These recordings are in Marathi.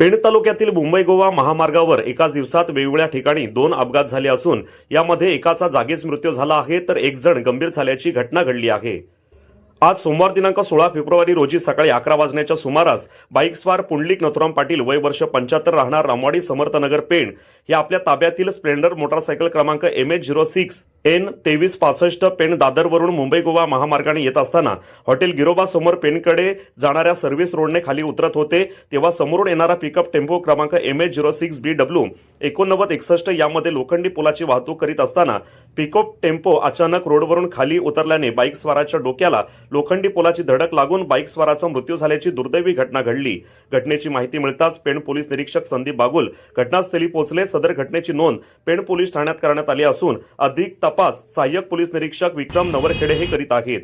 पेण तालुक्यातील मुंबई गोवा महामार्गावर एकाच दिवसात वेगवेगळ्या ठिकाणी दोन अपघात झाले असून यामध्ये एकाचा जागीच मृत्यू झाला आहे तर एक जण गंभीर झाल्याची घटना घडली आहे. आज सोमवार दिनांक सोळा फेब्रुवारी रोजी सकाळी अकरा वाजण्याच्या सुमारास बाईकस्वार पुंडलिक नथुराम पाटील वय वर्ष पंच्याहत्तर राहणार रामवाडी समर्थनगर पेण हे आपल्या ताब्यातील स्प्लेंडर मोटारसायकल क्रमांक M H zero six N तेवीस पासष्ट पेण दादरवरून मुंबई गोवा महामार्गाने येत असताना हॉटेल गिरोबा समोर पेणकडे जाणाऱ्या सर्व्हिस रोडने खाली उतरत होते तेव्हा समोरून येणारा पिकअप टेम्पो क्रमांक M H zero six B W एकोणनव्वद एकसष्ट यामध्ये लोखंडी पुलाची वाहतूक करीत असताना पिकअप टेम्पो अचानक रोडवरून खाली उतरल्याने बाईक स्वाराच्या डोक्याला लोखंडी पुलाची धडक लागून बाईक स्वाराचा मृत्यू झाल्याची दुर्दैवी घटना घडली. घटनेची माहिती मिळताच पेण पोलीस निरीक्षक संदीप बागुल घटनास्थळी पोहोचले. सदर घटनेची नोंद पेण पोलीस ठाण्यात करण्यात आली असून अधिक तपास सहाय्यक पोलीस निरीक्षक विक्रम नवरखेडे हे करीत आहेत.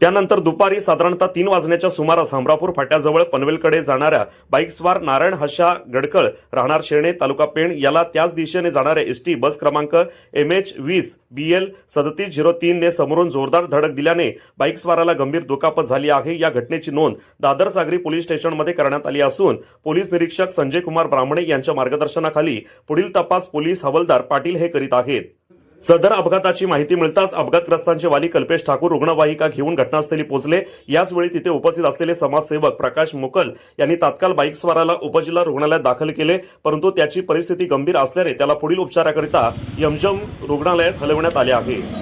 त्यानंतर दुपारी साधारणतः तीन वाजण्याच्या सुमारास हमरापूर फाट्याजवळ पनवेलकडे जाणाऱ्या बाईकस्वार नारायण हशा गडकळ राहणार शेणे तालुका पेण याला त्याच दिशेने जाणाऱ्या एस टी बस क्रमांक एम एच वीस बी एल सदतीस झिरो तीनने समोरून जोरदार धडक दिल्याने बाईकस्वाराला गंभीर दुखापत झाली आहे. या घटनेची नोंद दादर सागरी पोलीस स्टेशनमध्ये करण्यात आली असून पोलीस निरीक्षक संजय कुमार ब्राह्मणे यांच्या मार्गदर्शनाखाली पुढील तपास पोलीस हवालदार पाटील हे करीत आहेत. सदर अपघाताची माहिती मिळताच अपघातग्रस्तांचे वाली कल्पेश ठाकूर रुग्णवाहिका घेऊन घटनास्थळी पोहोचले. याचवेळी तिथे उपस्थित असलेले समाजसेवक प्रकाश मुकल यांनी तात्काळ बाईकस्वाराला उपजिल्हा रुग्णालयात दाखल केले परंतु त्याची परिस्थिती गंभीर असल्याने त्याला पुढील उपचाराकरिता यमजम रुग्णालयात हलवण्यात आले आहे.